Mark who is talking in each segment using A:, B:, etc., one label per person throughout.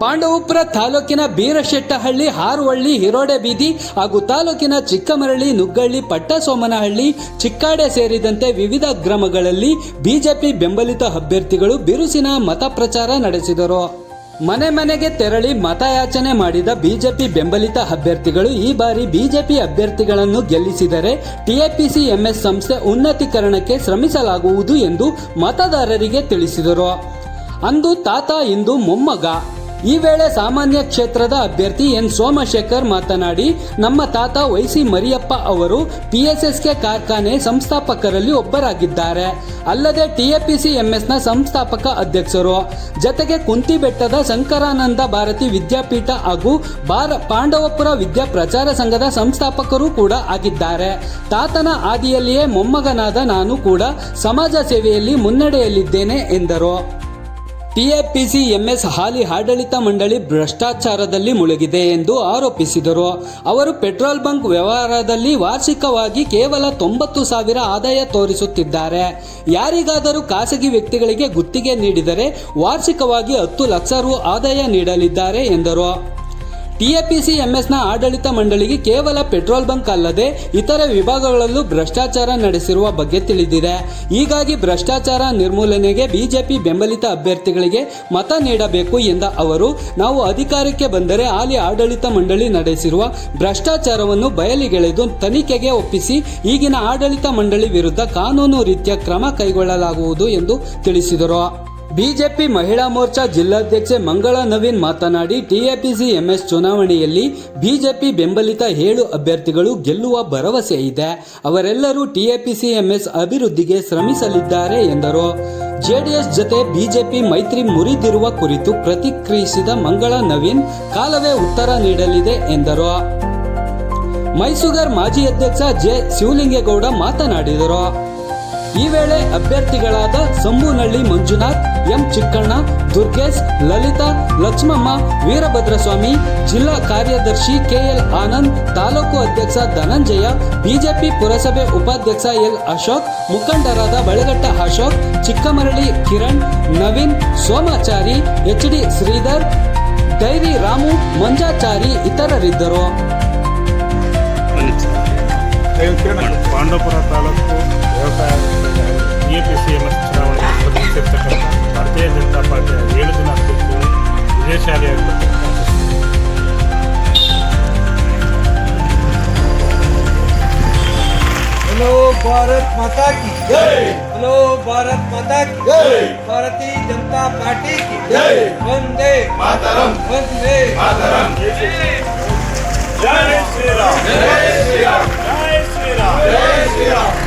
A: ಪಾಂಡವಪುರ ತಾಲೂಕಿನ ಬೀರಶೆಟ್ಟಹಳ್ಳಿ, ಹಾರುವಳ್ಳಿ, ಹಿರೋಡೆ ಬೀದಿ ಹಾಗೂ ತಾಲೂಕಿನ ಚಿಕ್ಕಮರಳಿ, ನುಗ್ಗಳ್ಳಿ, ಪಟ್ಟಸೋಮನಹಳ್ಳಿ, ಚಿಕ್ಕಾಡೆ ಸೇರಿದಂತೆ ವಿವಿಧ ಗ್ರಾಮಗಳಲ್ಲಿ ಬಿಜೆಪಿ ಬೆಂಬಲಿತ ಅಭ್ಯರ್ಥಿಗಳು ಬಿರುಸಿನ ಮತ ಪ್ರಚಾರ ನಡೆಸಿದರು. ಮನೆ ಮನೆಗೆ ತೆರಳಿ ಮತಯಾಚನೆ ಮಾಡಿದ ಬಿಜೆಪಿ ಬೆಂಬಲಿತ ಅಭ್ಯರ್ಥಿಗಳು ಈ ಬಾರಿ ಬಿಜೆಪಿ ಅಭ್ಯರ್ಥಿಗಳನ್ನು ಗೆಲ್ಲಿಸಿದರೆ ಟಿಎಪಿಸಿ ಎಂಎಸ್ ಸಂಸ್ಥೆ ಉನ್ನತೀಕರಣಕ್ಕೆ ಶ್ರಮಿಸಲಾಗುವುದು ಎಂದು ಮತದಾರರಿಗೆ ತಿಳಿಸಿದರು. ಅಂದು ತಾತ ಇಂದು ಮೊಮ್ಮಗ. ಈ ವೇಳೆ ಸಾಮಾನ್ಯ ಕ್ಷೇತ್ರದ ಅಭ್ಯರ್ಥಿ ಎನ್ ಸೋಮಶೇಖರ್ ಮಾತನಾಡಿ, ನಮ್ಮ ತಾತ ವೈಸಿ ಮರಿಯಪ್ಪ ಅವರು ಪಿಎಸ್ಎಸ್ಕೆ ಕಾರ್ಖಾನೆ ಸಂಸ್ಥಾಪಕರಲ್ಲಿ ಒಬ್ಬರಾಗಿದ್ದಾರೆ. ಅಲ್ಲದೆ ಟಿಎಪಿಸಿ ಎಂಎಸ್ನ ಸಂಸ್ಥಾಪಕ ಅಧ್ಯಕ್ಷರು. ಜತೆಗೆ ಕುಂತಿಬೆಟ್ಟದ ಶಂಕರಾನಂದ ಭಾರತಿ ವಿದ್ಯಾಪೀಠ ಹಾಗೂ ಬಾರ ಪಾಂಡವಪುರ ವಿದ್ಯಾ ಪ್ರಚಾರ ಸಂಘದ ಸಂಸ್ಥಾಪಕರು ಕೂಡ ಆಗಿದ್ದಾರೆ. ತಾತನ ಆದಿಯಲ್ಲಿಯೇ ಮೊಮ್ಮಗನಾದ ನಾನು ಕೂಡ ಸಮಾಜ ಸೇವೆಯಲ್ಲಿ ಮುನ್ನಡೆಯಲ್ಲಿದ್ದೇನೆ ಎಂದರು. ಟಿಎಪಿಸಿ ಎಂಎಸ್ ಹಾಲಿ ಆಡಳಿತ ಮಂಡಳಿ ಭ್ರಷ್ಟಾಚಾರದಲ್ಲಿ ಮುಳುಗಿದೆ ಎಂದು ಆರೋಪಿಸಿದರು. ಅವರು ಪೆಟ್ರೋಲ್ ಬಂಕ್ ವ್ಯವಹಾರದಲ್ಲಿ ವಾರ್ಷಿಕವಾಗಿ ಕೇವಲ ತೊಂಬತ್ತು ಸಾವಿರ ಆದಾಯ ತೋರಿಸುತ್ತಿದ್ದಾರೆ. ಯಾರಿಗಾದರೂ ಖಾಸಗಿ ವ್ಯಕ್ತಿಗಳಿಗೆ ಗುತ್ತಿಗೆ ನೀಡಿದರೆ ವಾರ್ಷಿಕವಾಗಿ ಹತ್ತು ಲಕ್ಷ ರು ಆದಾಯ ನೀಡಲಿದ್ದಾರೆ ಎಂದರು. ಟಿಎಪಿಸಿ ಎಂಎಸ್ನ ಆಡಳಿತ ಮಂಡಳಿಗೆ ಕೇವಲ ಪೆಟ್ರೋಲ್ ಬಂಕ್ ಅಲ್ಲದೆ ಇತರ ವಿಭಾಗಗಳಲ್ಲೂ ಭ್ರಷ್ಟಾಚಾರ ನಡೆಸಿರುವ ಬಗ್ಗೆ ತಿಳಿದಿದೆ. ಹೀಗಾಗಿ ಭ್ರಷ್ಟಾಚಾರ ನಿರ್ಮೂಲನೆಗೆ ಬಿಜೆಪಿ ಬೆಂಬಲಿತ ಅಭ್ಯರ್ಥಿಗಳಿಗೆ ಮತ ನೀಡಬೇಕು ಎಂದ ಅವರು, ನಾವು ಅಧಿಕಾರಕ್ಕೆ ಬಂದರೆ ಹಾಲಿ ಆಡಳಿತ ಮಂಡಳಿ ನಡೆಸಿರುವ ಭ್ರಷ್ಟಾಚಾರವನ್ನು ಬಯಲಿಗೆಳೆದು ತನಿಖೆಗೆ ಒಪ್ಪಿಸಿ ಈಗಿನ ಆಡಳಿತ ಮಂಡಳಿ ವಿರುದ್ಧ ಕಾನೂನು ರೀತಿಯ ಕ್ರಮ ಕೈಗೊಳ್ಳಲಾಗುವುದು ಎಂದು ತಿಳಿಸಿದರು. ಬಿಜೆಪಿ ಮಹಿಳಾ ಮೋರ್ಚಾ ಜಿಲ್ಲಾಧ್ಯಕ್ಷೆ ಮಂಗಳಾ ನವೀನ್ ಮಾತನಾಡಿ, ಟಿಎಪಿಸಿ ಎಂಎಸ್ ಚುನಾವಣೆಯಲ್ಲಿ ಬಿಜೆಪಿ ಬೆಂಬಲಿತ ಏಳು ಅಭ್ಯರ್ಥಿಗಳು ಗೆಲ್ಲುವ ಭರವಸೆ ಇದೆ. ಅವರೆಲ್ಲರೂ ಟಿಎಪಿಸಿ ಎಂಎಸ್ ಅಭಿವೃದ್ಧಿಗೆ ಶ್ರಮಿಸಲಿದ್ದಾರೆ ಎಂದರು. ಜೆಡಿಎಸ್ ಜೊತೆ ಬಿಜೆಪಿ ಮೈತ್ರಿ ಮುರಿದಿರುವ ಕುರಿತು ಪ್ರತಿಕ್ರಿಯಿಸಿದ ಮಂಗಳಾ ನವೀನ್, ಕಾಲವೇ ಉತ್ತರ ನೀಡಲಿದೆ ಎಂದರು. ಮೈಸೂಗರ್ ಮಾಜಿ ಅಧ್ಯಕ್ಷ ಜೆ. ಶಿವಲಿಂಗೇಗೌಡ ಮಾತನಾಡಿದರು. ಈ ವೇಳೆ ಅಭ್ಯರ್ಥಿಗಳಾದ ಸಂಬೂನಳ್ಳಿ ಮಂಜುನಾಥ್ ಎಂ ಚಿಕ್ಕಣ್ಣ ದುರ್ಗೇಶ್ ಲಲಿತಾ ಲಕ್ಷ್ಮಮ್ಮ ವೀರಭದ್ರಸ್ವಾಮಿ ಜಿಲ್ಲಾ ಕಾರ್ಯದರ್ಶಿ ಕೆಎಲ್ ಆನಂದ್ ತಾಲೂಕು ಅಧ್ಯಕ್ಷ ಧನಂಜಯ ಬಿಜೆಪಿ ಪುರಸಭೆ ಉಪಾಧ್ಯಕ್ಷ ಎಲ್ ಅಶೋಕ್ ಮುಖಂಡರಾದ Balagatta Ashok Chikkamarali Kiran Naveen Somachari H D Sridhar dairy Ramu Manjachari ಇತರರಿದ್ದರು.
B: ಪಾಂಡವಪುರ ತಾಲೂಕು ವ್ಯವಸಾಯ ಸಿ ಎಂ ಎಸ್ ಚುನಾವಣೆಗೆ ಸ್ಪರ್ಧಿಸಿರ್ತಕ್ಕಂಥ ಭಾರತೀಯ ಜನತಾ ಪಾರ್ಟಿಯ ಏಳು ಜನ ಅಭ್ಯರ್ಥಿಗಳು ವಿಜಯಶಾಲಿಯಾಗಿರ್ತಕ್ಕಂಥ
C: हेलो भारत माता की जय हेलो भारत माता की जय भारतीय जनता पार्टी की जय वंदे मातरम वंदे मातरम
B: ಜೈ ಶ್ರೀರಾಮ್ ಜೈ ಶ್ರೀರಾಮ್ ಜೈ ಶ್ರೀರಾಮ್
C: जय श्री राम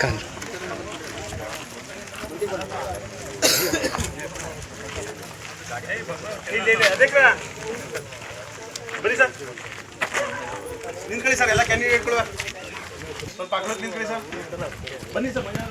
B: ಕಾಲ್. ಬರೀ ಸರ್. ನಿಂತ್ಕೊಳ್ಳಿ ಸರ್ ಎಲ್ಲ ಕ್ಯಾಂಡಿಡೇಟ್ಗಳು ಸ್ವಲ್ಪ ಅಗ್ಲಕ್ಕೆ ನಿಂತ್ಕೊಳ್ಳಿ ಸರ್. ಬನ್ನಿ ಸರ್ ಮೈದಾನ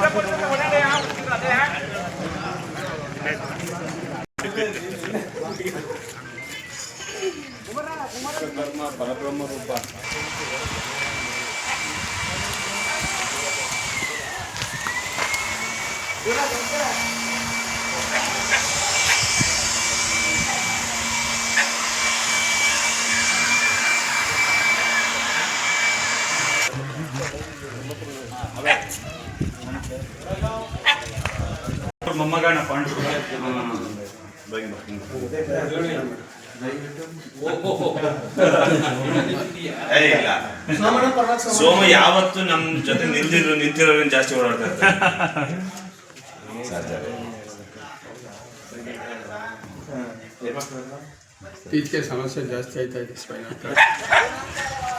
B: ಹೇಳಿ ಒಂಚೂರು. ಹಿಂಗ್ ಮಾಡ್ತಾರೆ ಮೊಮ್ಮಗನ
D: ಸೋಮ ಯಾವತ್ತು ನಮ್ ಜೊತೆ ನಿಲ್ದಿದ್ರು ನಿಂತಿರೋ ಜಾಸ್ತಿ ಓಡಾಡ್ತಾ ಇರ್ತಾರೆ
E: ಇತ್ತೀಚೆಗೆ ಸಮಸ್ಯೆ ಜಾಸ್ತಿ ಆಯ್ತಾ ಇದೆ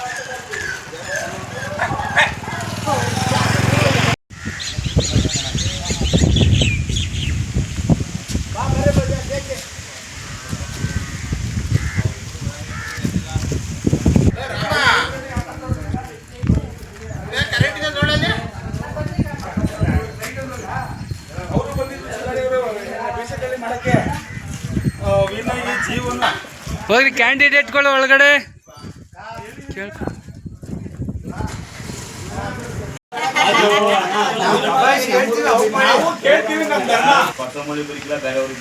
A: ಹೋಗ್ರಿ ಕ್ಯಾಂಡಿಡೇಟ್ಗಳು ಒಳಗಡೆ.
D: ಬೇರೆಯವ್ರಿಗೆ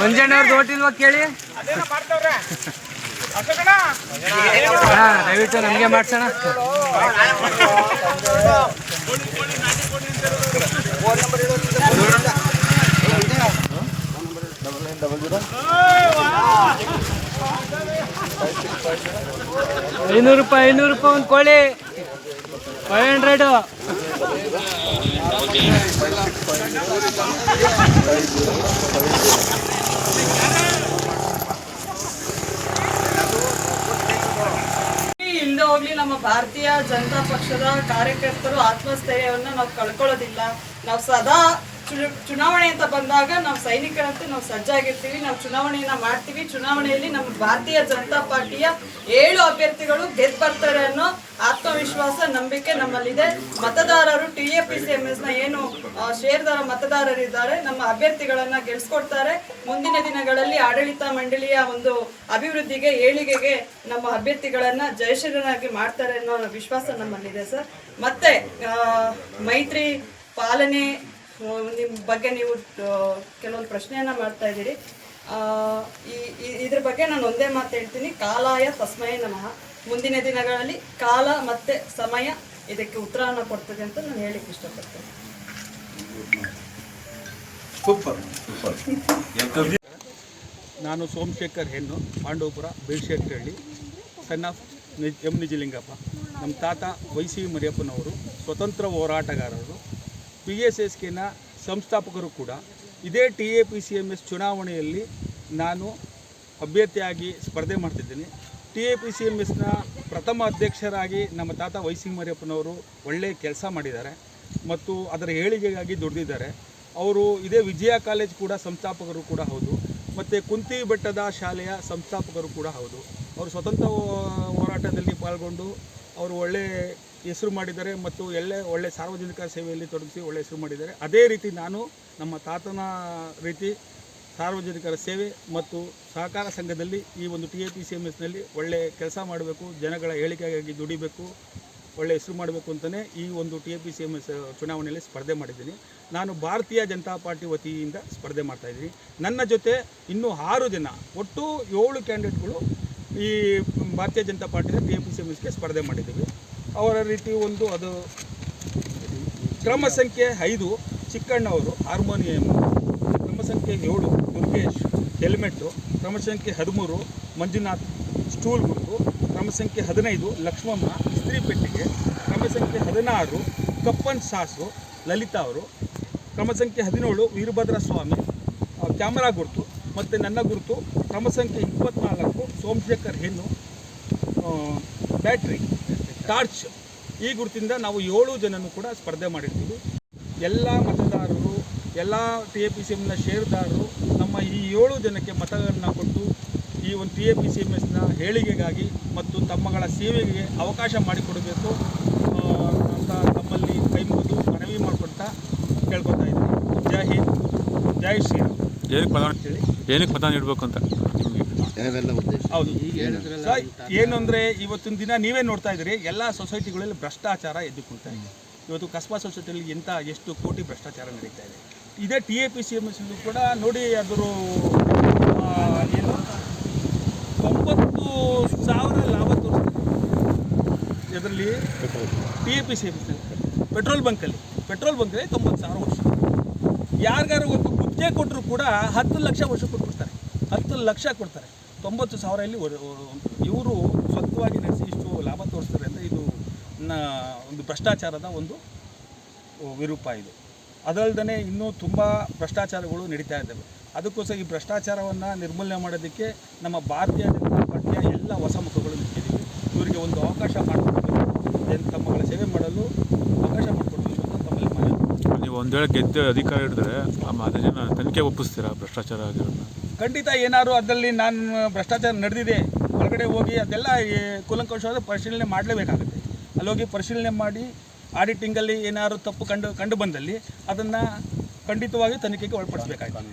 D: ಬರ್ತೀನಿ
A: ಅವ್ರದ್ದು ಹೋಟಿಲ್ವಾ ಕೇಳಿ? ಹಾ ದಯವಿಟ್ಟು ನಮಗೆ ಮಾಡ್ಸೋಣ. ಐನೂರು ರೂಪಾಯಿ ಐನೂರು ರೂಪಾಯಿ ಒಂದು ಕೋಳಿ. ಫೈವ್ ಹಂಡ್ರೆಡು
F: ಭಾರತೀಯ ಜನತಾ ಪಕ್ಷದ ಕಾರ್ಯಕರ್ತರು ಆತ್ಮಸ್ಥೈರ್ಯವನ್ನು ನಾವು ಕಳ್ಕೊಳ್ಳೋದಿಲ್ಲ. ನಾವು ಸದಾ ಚುನಾವಣೆ ಅಂತ ಬಂದಾಗ ನಾವು ಸೈನಿಕರಂತೆ ನಾವು ಸಜ್ಜಾಗಿರ್ತೀವಿ, ನಾವು ಚುನಾವಣೆಯನ್ನ ಮಾಡ್ತೀವಿ. ಚುನಾವಣೆಯಲ್ಲಿ ನಮ್ಮ ಭಾರತೀಯ ಜನತಾ ಪಾರ್ಟಿಯ ಏಳು ಅಭ್ಯರ್ಥಿಗಳು ಗೆದ್ದು ಬರ್ತಾರೆ ಅನ್ನೋ ಆತ್ಮವಿಶ್ವಾಸ, ನಂಬಿಕೆ ನಮ್ಮಲ್ಲಿದೆ. ಮತದಾರರು, T A P C M ಎಸ್ನ ಏನು ಷೇರ್ದಾರ ಮತದಾರರಿದ್ದಾರೆ, ನಮ್ಮ ಅಭ್ಯರ್ಥಿಗಳನ್ನ ಗೆಲ್ಸ್ಕೊಡ್ತಾರೆ. ಮುಂದಿನ ದಿನಗಳಲ್ಲಿ ಆಡಳಿತ ಮಂಡಳಿಯ ಒಂದು ಅಭಿವೃದ್ಧಿಗೆ, ಏಳಿಗೆಗೆ ನಮ್ಮ ಅಭ್ಯರ್ಥಿಗಳನ್ನ ಜಯಶೀಲನಾಗಿ ಮಾಡ್ತಾರೆ ಅನ್ನೋ ವಿಶ್ವಾಸ ನಮ್ಮಲ್ಲಿದೆ, ಸರ್. ಮತ್ತೆ ಮೈತ್ರಿ ಪಾಲನೆ ಆ, ನಿಮ್ ಬಗ್ಗೆ ನೀವು ಕೆಲವೊಂದು ಪ್ರಶ್ನೆಯನ್ನು ಮಾಡ್ತಾ ಇದ್ದೀರಿ. ಆ, ಈ ಇದ್ರ ಬಗ್ಗೆ ನಾನು ಒಂದೇ ಮಾತು ಹೇಳ್ತೀನಿ. ಕಾಲಾಯ ತಸ್ಮಯ ನಮಃ. ಮುಂದಿನ ದಿನಗಳಲ್ಲಿ ಕಾಲ ಮತ್ತೆ ಸಮಯ ಇದಕ್ಕೆ ಉತ್ತರವನ್ನು ಕೊಡ್ತದೆ ಅಂತ ನಾನು ಹೇಳಿಕ್ಕೆ ಇಷ್ಟಪಡ್ತೇನೆ.
E: ನಾನು ಸೋಮಶೇಖರ್ ಹೆಣ್ಣು Pandavapura Beelshettahalli son of Nij M Nijalingappa. ನಮ್ಮ ತಾತ ವೈ ಸಿ ಮರಿಯಪ್ಪನವರು ಸ್ವತಂತ್ರ ಹೋರಾಟಗಾರರು. ಪಿ ಎಸ್ ಎಸ್ ಕೆನ ಸಂಸ್ಥಾಪಕರು ಕೂಡ. ಇದೇ T A P C M S ಚುನಾವಣೆಯಲ್ಲಿ ನಾನು ಅಭ್ಯರ್ಥಿಯಾಗಿ ಸ್ಪರ್ಧೆ ಮಾಡ್ತಿದ್ದೀನಿ. T A P C M ಎಸ್ನ ಪ್ರಥಮ ಅಧ್ಯಕ್ಷರಾಗಿ ನಮ್ಮ ತಾತ ವೈಸಿ ಮರಿಯಪ್ಪನವರು ಒಳ್ಳೆಯ ಕೆಲಸ ಮಾಡಿದ್ದಾರೆ ಮತ್ತು ಅದರ ಏಳಿಗೆಗಾಗಿ ದುಡಿದಿದ್ದಾರೆ. ಅವರು ಇದೇ ವಿಜಯ ಕಾಲೇಜ್ ಕೂಡ ಸಂಸ್ಥಾಪಕರು ಕೂಡ ಹೌದು, ಮತ್ತು ಕುಂತಿ ಬೆಟ್ಟದ ಶಾಲೆಯ ಸಂಸ್ಥಾಪಕರು ಕೂಡ ಹೌದು. ಅವರು ಸ್ವತಂತ್ರ ಹೋರಾಟದಲ್ಲಿ ಪಾಲ್ಗೊಂಡು ಅವರು ಒಳ್ಳೆ ಹೆಸರು ಮಾಡಿದ್ದಾರೆ ಮತ್ತು ಎಲ್ಲೇ ಒಳ್ಳೆ ಸಾರ್ವಜನಿಕ ಸೇವೆಯಲ್ಲಿ ತೊಡಗಿಸಿ ಒಳ್ಳೆ ಹೆಸರು ಮಾಡಿದ್ದಾರೆ. ಅದೇ ರೀತಿ ನಾನು ನಮ್ಮ ತಾತನ ರೀತಿ ಸಾರ್ವಜನಿಕರ ಸೇವೆ ಮತ್ತು ಸಹಕಾರ ಸಂಘದಲ್ಲಿ ಈ ಒಂದು T A P C M ಎಸ್ನಲ್ಲಿ ಒಳ್ಳೆ ಕೆಲಸ ಮಾಡಬೇಕು, ಜನಗಳ ಹೇಳಿಕೆಗಾಗಿ ದುಡಿಬೇಕು, ಒಳ್ಳೆ ಹೆಸರು ಮಾಡಬೇಕು ಅಂತಲೇ ಈ ಒಂದು T A P C M S ಚುನಾವಣೆಯಲ್ಲಿ ಸ್ಪರ್ಧೆ ಮಾಡಿದ್ದೀನಿ. ನಾನು ಭಾರತೀಯ ಜನತಾ ಪಾರ್ಟಿ ವತಿಯಿಂದ ಸ್ಪರ್ಧೆ ಮಾಡ್ತಾಯಿದ್ದೀನಿ ನನ್ನ ಜೊತೆ ಇನ್ನೂ ಆರು ಜನ, ಒಟ್ಟು ಏಳು ಕ್ಯಾಂಡಿಡೇಟ್ಗಳು ಈ ಭಾರತೀಯ ಜನತಾ ಪಾರ್ಟಿಯ T A P C M ಎಸ್ಗೆ ಸ್ಪರ್ಧೆ ಮಾಡಿದ್ದೀವಿ. ಅವರ ರೀತಿ ಒಂದು ಅದು ಕ್ರಮ ಸಂಖ್ಯೆ ಐದು, ಚಿಕ್ಕಣ್ಣವರು, ಹಾರ್ಮೋನಿಯಂ. ಕ್ರಮ ಸಂಖ್ಯೆ ಏಳು, ದುರ್ಗೇಶ್, ಹೆಲ್ಮೆಟ್ಟು. ಕ್ರಮ ಸಂಖ್ಯೆ ಹದಿಮೂರು, ಮಂಜುನಾಥ್, ಸ್ಟೂಲ್ ಗುರುತು. ಕ್ರಮ ಸಂಖ್ಯೆ ಹದಿನೈದು, ಲಕ್ಷ್ಮಮ್ಮ ಇಸ್ತ್ರಿ ಪೆಟ್ಟಿಗೆ. ಕ್ರಮ ಸಂಖ್ಯೆ ಹದಿನಾರು, ಕಪ್ಪನ್ ಸಾಸು, ಲಲಿತಾ ಅವರು. ಕ್ರಮ ಸಂಖ್ಯೆ ಹದಿನೇಳು, ವೀರಭದ್ರ ಸ್ವಾಮಿ. ಕ್ಯಾಮರಾ ಗುರುತು. ಮತ್ತು ನನ್ನ ಗುರುತು, ಕ್ರಮ ಸಂಖ್ಯೆ ಇಪ್ಪತ್ನಾಲ್ಕು, ಸೋಮಶೇಖರ್ ಹೆಣ್ಣು. ಬ್ಯಾಟ್ರಿ. ಟಾರ್ಚ್ ಈ ಗುರುತಿಂದ ನಾವು ಏಳು ಜನನು ಕೂಡ ಸ್ಪರ್ಧೆ ಮಾಡಿರ್ತೀವಿ. ಎಲ್ಲ ಮತದಾರರು ಎಲ್ಲ ಟಿ ಎ ಪಿ ಸಿ ಎಮ್ನ ಷೇರುದಾರರು ನಮ್ಮ ಈ ಏಳು ಜನಕ್ಕೆ ಮತಗಳನ್ನು ಕೊಟ್ಟು ಈ ಒಂದು T A P C M ಎಸ್ನ ಹೇಳಿಕೆಗಾಗಿ ಮತ್ತು ತಮ್ಮಗಳ ಸೇವೆಗೆ ಅವಕಾಶ ಮಾಡಿಕೊಡಬೇಕು. ಅಂತ ತಮ್ಮಲ್ಲಿ ಕೈ ಮುಗಿದು ಮನವಿ ಮಾಡ್ಕೊಳ್ತಾ ಕೇಳ್ಕೊತಾ ಇದ್ದೀನಿ. ಜೈ ಹಿಂದ್ ಜೈ ಶ್ರೀರಾಮ್.
G: ಏನಕ್ಕೆ ಮತ
E: ಅಂತೇಳಿ
G: ಏನಕ್ಕೆ ಮತ ನೀಡಬೇಕು ಅಂತ?
E: ಹೌದು. ಏನು ಅಂದರೆ ಇವತ್ತಿನ ದಿನ ನೀವೇ ನೋಡ್ತಾ ಇದ್ದೀರಿ. ಎಲ್ಲ ಸೊಸೈಟಿಗಳಲ್ಲಿ ಭ್ರಷ್ಟಾಚಾರ ಎದ್ದು ಕೊಡ್ತಾ ಇದೆ. ಇವತ್ತು ಕಸ್ಬಾ ಸೊಸೈಟಿಯಲ್ಲಿ ಎಂತ ಎಷ್ಟು ಕೋಟಿ ಭ್ರಷ್ಟಾಚಾರ ನಡೀತಾ ಇದೆ. ಇದೇ T A P C M S ಕೂಡ ನೋಡಿ ಅದರ ಏನು? ಒಂಬತ್ತು ಸಾವಿರ ಲಾಭ ತೋರಿಸ್ತಾರೆ ಇದರಲ್ಲಿ T A P C M S petrol ಬಂಕಲ್ಲಿ petrol ಬಂಕಲ್ಲಿ ತೊಂಬತ್ತು ಸಾವಿರ ವರ್ಷ. ಯಾರಿಗಾರು ಒಂದು ಗುಪ್ತೆ ಕೊಟ್ಟರು ಕೂಡ ಹತ್ತು ಲಕ್ಷ ವರ್ಷ ಕೊಡ್ತಾರೆ ಹತ್ತು ಲಕ್ಷ ಕೊಡ್ತಾರೆ. ತೊಂಬತ್ತು ಸಾವಿರ ಇಲ್ಲಿ ಇವರು ಸ್ವಂತವಾಗಿ ನಡೆಸಿ ಇಷ್ಟು ಲಾಭ ತೋರಿಸ್ತಾರೆ ಅಂದರೆ ಇದು ಒಂದು ಭ್ರಷ್ಟಾಚಾರದ ಒಂದು ವಿರೂಪ ಇದು. ಅದಲ್ಲದೆ ಇನ್ನೂ ತುಂಬ ಭ್ರಷ್ಟಾಚಾರಗಳು ನಡೀತಾ ಇದ್ದಾವೆ. ಅದಕ್ಕೋಸ್ಕರ ಈ ಭ್ರಷ್ಟಾಚಾರವನ್ನು ನಿರ್ಮೂಲನೆ ಮಾಡೋದಕ್ಕೆ ನಮ್ಮ ಭಾರತೀಯ ಜನತಾ ಪಾರ್ಟಿಯ ಎಲ್ಲ ಹೊಸ ಮುಖಗಳು ನಿಂತಿದ್ದೀವಿ ಇವರಿಗೆ ಒಂದು ಅವಕಾಶ ಮಾಡಿಕೊಡಬೇಕು ತಮ್ಮಗಳ ಸೇವೆ ಮಾಡಲು ಅವಕಾಶ ಮಾಡಿಕೊಡ್ಬೇಕು ಅಂತ ತಮ್ಮಲ್ಲಿ
G: ನೀವು ಒಂದು ವೇಳೆ ಗೆದ್ದು ಅಧಿಕಾರ ಹಿಡಿದ್ರೆ ಆ ಅದನ್ನ ತನಿಖೆ ಒಪ್ಪಿಸ್ತೀರಾ ಭ್ರಷ್ಟಾಚಾರ ಆಗಿರೋದನ್ನ
E: ಖಂಡಿತ ಏನಾದ್ರು ಅದರಲ್ಲಿ ನಾನು ಭ್ರಷ್ಟಾಚಾರ ನಡೆದಿದೆ, ಹೊರಗಡೆ ಹೋಗಿ ಅದೆಲ್ಲ ಕೂಲಂಕಷವಾದ ಪರಿಶೀಲನೆ ಮಾಡಲೇಬೇಕಾಗುತ್ತೆ. ಅಲ್ಲಿ ಹೋಗಿ ಪರಿಶೀಲನೆ ಮಾಡಿ, ಆಡಿಟಿಂಗಲ್ಲಿ ಏನಾದರೂ ತಪ್ಪು ಕಂಡು ಕಂಡು ಬಂದಲ್ಲಿ ಅದನ್ನು ಖಂಡಿತವಾಗಿ ತನಿಖೆಗೆ ಒಳಪಡಿಸಬೇಕಾಗ್ತದೆ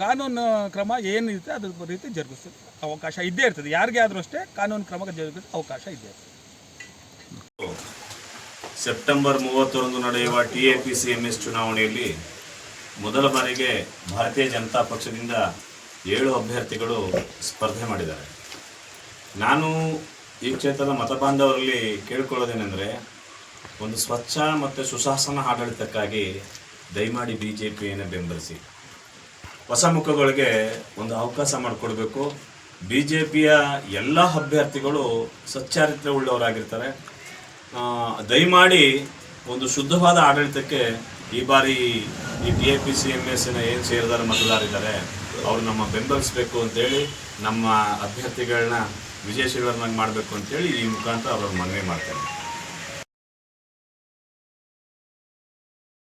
E: ಕಾನೂನು ಕ್ರಮ ಏನಿರುತ್ತೆ ಅದ್ರ ರೀತಿ ಜರುಗಿಸ ಅವಕಾಶ ಇದ್ದೇ ಇರ್ತದೆ. ಯಾರಿಗೆ ಆದರೂ ಅಷ್ಟೇ ಕಾನೂನು ಕ್ರಮಕ್ಕೆ ಜರುಗಿಸ ಅವಕಾಶ ಇದ್ದೇ ಇರ್ತದೆ.
D: ಸೆಪ್ಟೆಂಬರ್ ಮೂವತ್ತರಂದು ನಡೆಯುವ T A P C M S ಚುನಾವಣೆಯಲ್ಲಿ ಮೊದಲ ಬಾರಿಗೆ ಭಾರತೀಯ ಜನತಾ ಪಕ್ಷದಿಂದ ಏಳು ಅಭ್ಯರ್ಥಿಗಳು ಸ್ಪರ್ಧೆ ಮಾಡಿದ್ದಾರೆ. ನಾನು ಈ ಕ್ಷೇತ್ರದ ಮತಬಾಂಧವರಲ್ಲಿ ಕೇಳ್ಕೊಳ್ಳೋದೇನೆಂದರೆ, ಒಂದು ಸ್ವಚ್ಛ ಮತ್ತು ಸುಶಾಸನ ಆಡಳಿತಕ್ಕಾಗಿ ದಯಮಾಡಿ ಬಿ ಜೆ ಪಿಯನ್ನು ಬೆಂಬಲಿಸಿ. ಹೊಸ ಮುಖಗಳಿಗೆ ಒಂದು ಅವಕಾಶ ಮಾಡಿಕೊಡ್ಬೇಕು. ಬಿ ಜೆ ಪಿಯ ಎಲ್ಲ ಅಭ್ಯರ್ಥಿಗಳು ಸಚ್ಚಾರಿತ್ರ್ಯ ಉಳ್ಳವರಾಗಿರ್ತಾರೆ. ದಯಮಾಡಿ ಒಂದು ಶುದ್ಧವಾದ ಆಡಳಿತಕ್ಕೆ ಈ ಬಾರಿ ಈ B A P, C M ಎಸ್ನ ಏನು ಸೇರಿದಾರೆ ಮತದಾರಿದ್ದಾರೆ ಅವರು ನಮ್ಮ ಬೆಂಬಲಿಸಬೇಕು ಅಂತೇಳಿ ನಮ್ಮ ಅಭ್ಯರ್ಥಿಗಳನ್ನ ವಿಜಯಶೀಲರನ್ನಾಗಿ ಮಾಡಬೇಕು ಅಂತೇಳಿ ಈ ಮುಖಾಂತರ ಅವ್ರನ್ನ ಮನವಿ ಮಾಡ್ತೇನೆ